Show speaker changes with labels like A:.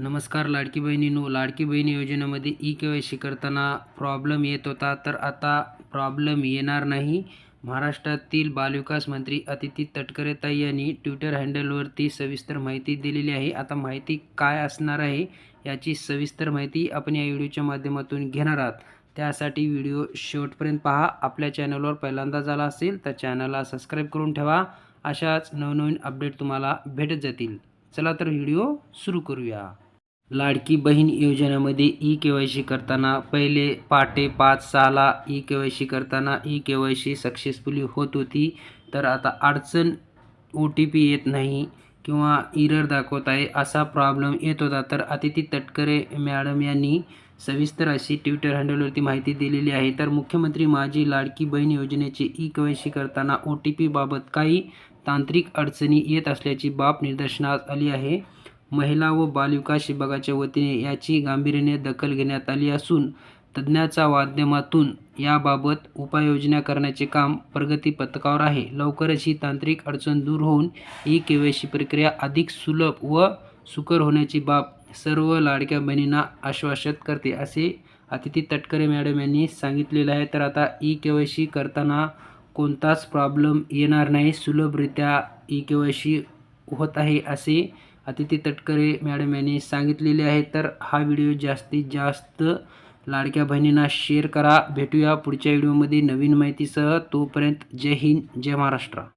A: नमस्कार लाडकी बहिणीनो लाडकी बहिणी योजनेमध्ये ई के वाय सी करताना प्रॉब्लेम येत होता तर आता प्रॉब्लेम येणार नाही. महाराष्ट्रातील बालविकास मंत्री अतिथी तटकरे ताई यांनी ट्विटर हँडलवरती सविस्तर माहिती दिलेली आहे. आता माहिती काय असणार आहे याची सविस्तर माहिती आपण या व्हिडिओच्या माध्यमातून घेणार आहात. त्यासाठी व्हिडिओ शेवटपर्यंत पहा. आपल्या चॅनलवर पहिल्यांदा झाला असेल तर चॅनलला सबस्क्राईब करून ठेवा. अशाच नवनवीन अपडेट तुम्हाला भेटत जातील. चला तर व्हिडिओ सुरू करूया. लाडकी बहीण योजनेमध्ये ई के वाय सी करताना पहिले पाटे पाच सहाला ई के वाय सी करताना E K Y C successfully होत होती. तर आता अडचण ओ टी पी येत नाही किंवा इरर दाखवत आहे असा प्रॉब्लेम येत होता. तर अतिथी तटकरे मॅडम यांनी सविस्तर अशी ट्विटर हँडलवरती माहिती दिलेली आहे. तर मुख्यमंत्री माझी लाडकी बहीण योजनेची ई के वाय सी करताना ओ टी पीबाबत काही तांत्रिक अडचणी येत असल्याची बाब निदर्शनास आली आहे. महिला व बालविकास विभागाच्या वतीने याची गांभीर्याने दखल घेण्यात आली असून तज्ज्ञाच्या माध्यमातून याबाबत उपाययोजना करण्याचे काम प्रगती पथकावर आहे. लवकरच ही तांत्रिक अडचण दूर होऊन ई के वाय सी प्रक्रिया अधिक सुलभ व सुकर होण्याची बाब सर्व लाडक्या बहिणींना आश्वासित करते असे अतिथी तटकरे मॅडम यांनी सांगितलेलं आहे. तर आता ई के वाय सी करताना कोणताच प्रॉब्लेम येणार नाही सुलभरित्या ई के वाय सी होत आहे असे अतिथी तटकरे मॅडम यांनी सांगितलेले आहे. तर हा व्हिडिओ जास्तीत जास्त लाडक्या बहिणींना शेअर करा. भेटूया पुढच्या व्हिडिओमध्ये नवीन माहितीसह. तोपर्यंत जय हिंद जय महाराष्ट्र.